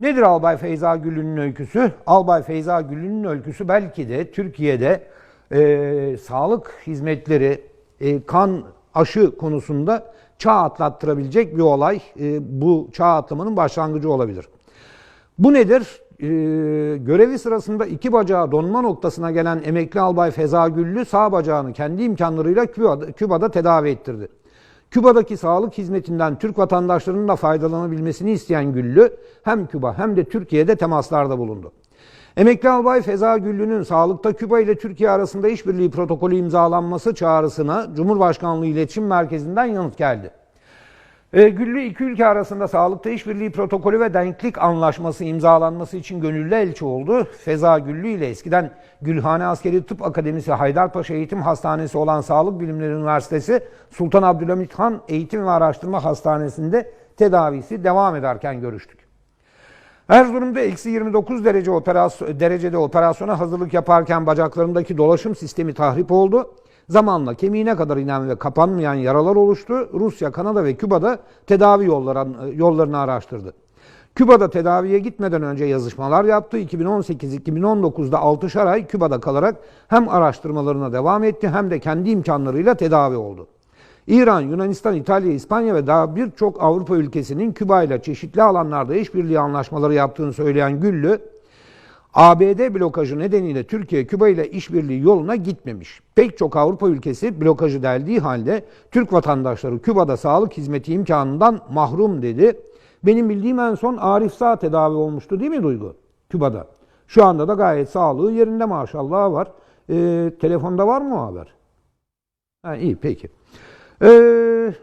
Nedir Albay Feyza Gül'ün öyküsü? Albay Feyza Gül'ün öyküsü belki de Türkiye'de e, sağlık hizmetleri, e, kan aşı konusunda çağ atlattırabilecek bir olay. E, bu çağ atlamanın başlangıcı olabilir. Bu nedir? Ee, görevi sırasında iki bacağı donma noktasına gelen emekli albay Feza Güllü sağ bacağını kendi imkanlarıyla Küba'da, Küba'da tedavi ettirdi. Küba'daki sağlık hizmetinden Türk vatandaşlarının da faydalanabilmesini isteyen Güllü hem Küba hem de Türkiye'de temaslarda bulundu. Emekli albay Feza Güllü'nün sağlıkta Küba ile Türkiye arasında işbirliği protokolü imzalanması çağrısına Cumhurbaşkanlığı İletişim Merkezi'nden yanıt geldi. Güllü iki ülke arasında sağlıkta işbirliği protokolü ve denklik anlaşması imzalanması için gönüllü elçi oldu. Feza Güllü ile eskiden Gülhane Askeri Tıp Akademisi Haydarpaşa Eğitim Hastanesi olan Sağlık Bilimleri Üniversitesi Sultan Abdülhamit Han Eğitim ve Araştırma Hastanesi'nde tedavisi devam ederken görüştük. Erzurum'da eksi 29 derece operasyon, derecede operasyona hazırlık yaparken bacaklarındaki dolaşım sistemi tahrip oldu. Zamanla kemiğine kadar inen ve kapanmayan yaralar oluştu. Rusya, Kanada ve Küba'da tedavi yolları, yollarını araştırdı. Küba'da tedaviye gitmeden önce yazışmalar yaptı. 2018-2019'da 6'şar ay Küba'da kalarak hem araştırmalarına devam etti hem de kendi imkanlarıyla tedavi oldu. İran, Yunanistan, İtalya, İspanya ve daha birçok Avrupa ülkesinin Küba ile çeşitli alanlarda işbirliği anlaşmaları yaptığını söyleyen Güllü, ABD blokajı nedeniyle Türkiye Küba ile işbirliği yoluna gitmemiş. Pek çok Avrupa ülkesi blokajı deldiği halde Türk vatandaşları Küba'da sağlık hizmeti imkanından mahrum dedi. Benim bildiğim en son Arif Sağ tedavi olmuştu değil mi Duygu? Küba'da. Şu anda da gayet sağlığı yerinde maşallah var. Ee, telefonda var mı o haber? Ha, iyi peki. Ee,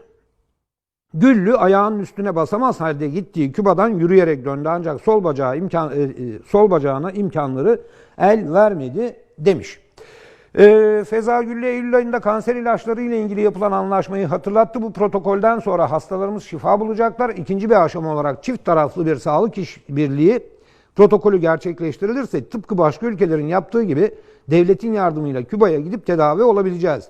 Güllü ayağının üstüne basamaz halde gittiği Küba'dan yürüyerek döndü ancak sol bacağı imkan e, e, sol bacağına imkanları el vermedi demiş. E, Feza Güllü Eylül ayında kanser ilaçları ile ilgili yapılan anlaşmayı hatırlattı. Bu protokolden sonra hastalarımız şifa bulacaklar. İkinci bir aşama olarak çift taraflı bir sağlık işbirliği protokolü gerçekleştirilirse tıpkı başka ülkelerin yaptığı gibi devletin yardımıyla Küba'ya gidip tedavi olabileceğiz.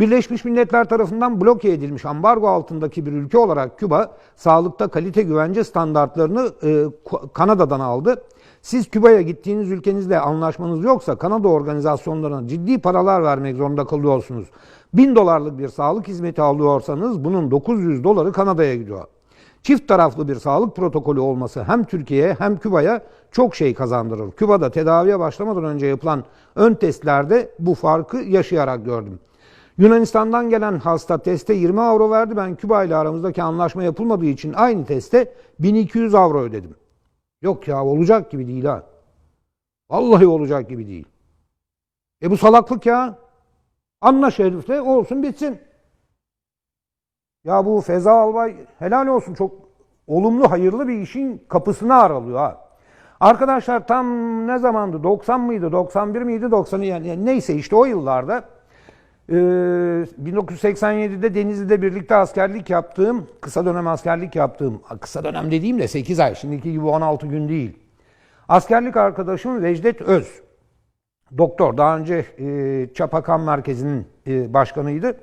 Birleşmiş Milletler tarafından bloke edilmiş ambargo altındaki bir ülke olarak Küba, sağlıkta kalite güvence standartlarını e, Kanada'dan aldı. Siz Küba'ya gittiğiniz ülkenizle anlaşmanız yoksa Kanada organizasyonlarına ciddi paralar vermek zorunda kalıyorsunuz. 1000 dolarlık bir sağlık hizmeti alıyorsanız bunun 900 doları Kanada'ya gidiyor. Çift taraflı bir sağlık protokolü olması hem Türkiye'ye hem Küba'ya çok şey kazandırır. Küba'da tedaviye başlamadan önce yapılan ön testlerde bu farkı yaşayarak gördüm. Yunanistan'dan gelen hasta teste 20 avro verdi. Ben Küba ile aramızdaki anlaşma yapılmadığı için aynı teste 1200 avro ödedim. Yok ya olacak gibi değil ha. Vallahi olacak gibi değil. E bu salaklık ya. Anlaş herifle olsun bitsin. Ya bu Feza Albay helal olsun çok olumlu hayırlı bir işin kapısını aralıyor ha. Arkadaşlar tam ne zamandı? 90 mıydı? 91 miydi? 90 yani neyse işte o yıllarda 1987'de ee, Denizli'de birlikte askerlik yaptığım, kısa dönem askerlik yaptığım, kısa dönem dediğim de 8 ay, şimdiki gibi 16 gün değil. Askerlik arkadaşım Vecdet Öz. Doktor, daha önce e, Çapakan Merkezi'nin e, başkanıydı.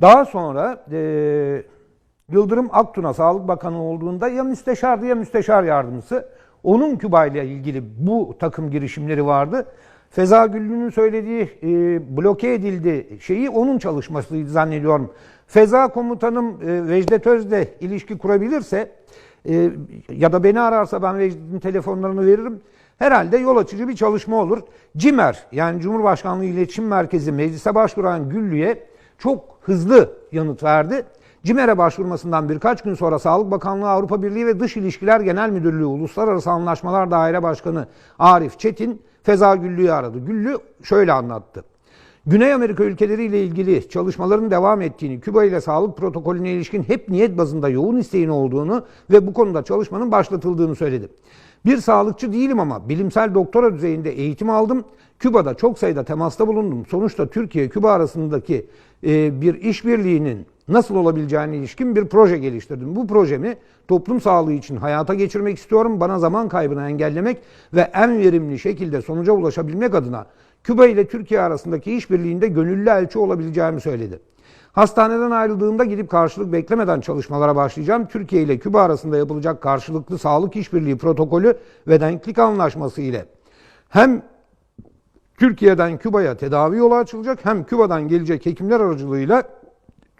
Daha sonra e, Yıldırım Aktuna Sağlık Bakanı olduğunda ya müsteşardı ya müsteşar yardımcısı. Onun Küba ile ilgili bu takım girişimleri vardı. Feza Güllü'nün söylediği e, bloke edildi şeyi onun çalışmasıydı zannediyorum. Feza komutanım e, Vecdet Öz'le ilişki kurabilirse e, ya da beni ararsa ben Vecdet'in telefonlarını veririm. Herhalde yol açıcı bir çalışma olur. CİMER yani Cumhurbaşkanlığı İletişim Merkezi meclise başvuran Güllü'ye çok hızlı yanıt verdi. CİMER'e başvurmasından birkaç gün sonra Sağlık Bakanlığı Avrupa Birliği ve Dış İlişkiler Genel Müdürlüğü Uluslararası Anlaşmalar Daire Başkanı Arif Çetin Feza Güllü'yü aradı. Güllü şöyle anlattı. Güney Amerika ülkeleriyle ilgili çalışmaların devam ettiğini, Küba ile sağlık protokolüne ilişkin hep niyet bazında yoğun isteğin olduğunu ve bu konuda çalışmanın başlatıldığını söyledi. Bir sağlıkçı değilim ama bilimsel doktora düzeyinde eğitim aldım. Küba'da çok sayıda temasta bulundum. Sonuçta Türkiye-Küba arasındaki e, bir işbirliğinin nasıl olabileceğine ilişkin bir proje geliştirdim. Bu projemi toplum sağlığı için hayata geçirmek istiyorum. Bana zaman kaybını engellemek ve en verimli şekilde sonuca ulaşabilmek adına Küba ile Türkiye arasındaki işbirliğinde gönüllü elçi olabileceğimi söyledi. Hastaneden ayrıldığımda gidip karşılık beklemeden çalışmalara başlayacağım. Türkiye ile Küba arasında yapılacak karşılıklı sağlık işbirliği protokolü ve denklik anlaşması ile hem Türkiye'den Küba'ya tedavi yolu açılacak hem Küba'dan gelecek hekimler aracılığıyla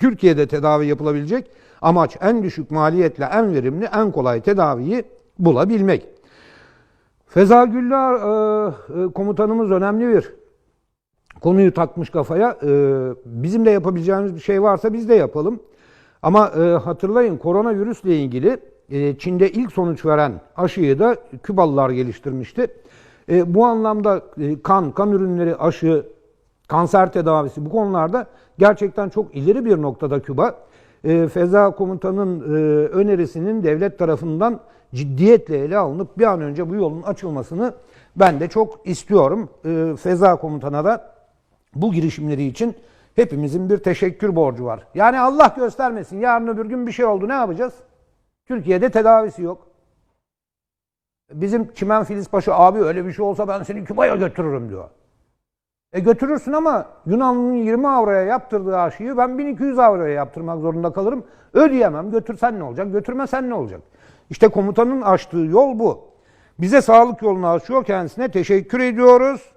Türkiye'de tedavi yapılabilecek. Amaç en düşük maliyetle en verimli, en kolay tedaviyi bulabilmek. Feza Güller e, e, komutanımız önemli bir konuyu takmış kafaya. E, bizim de yapabileceğimiz bir şey varsa biz de yapalım. Ama e, hatırlayın koronavirüsle ilgili e, Çin'de ilk sonuç veren aşıyı da Kübalılar geliştirmişti. E, bu anlamda e, kan, kan ürünleri, aşı, kanser tedavisi bu konularda gerçekten çok ileri bir noktada Küba. E, Feza Komutan'ın e, önerisinin devlet tarafından ciddiyetle ele alınıp bir an önce bu yolun açılmasını ben de çok istiyorum. E, Feza Komutan'a da bu girişimleri için hepimizin bir teşekkür borcu var. Yani Allah göstermesin yarın öbür gün bir şey oldu ne yapacağız? Türkiye'de tedavisi yok. Bizim Çimen Filiz Paşa abi öyle bir şey olsa ben seni Küba'ya götürürüm diyor. E götürürsün ama Yunanlı'nın 20 avroya yaptırdığı aşıyı ben 1200 avroya yaptırmak zorunda kalırım. Ödeyemem. Götürsen ne olacak? Götürmesen ne olacak? İşte komutanın açtığı yol bu. Bize sağlık yolunu açıyor kendisine teşekkür ediyoruz.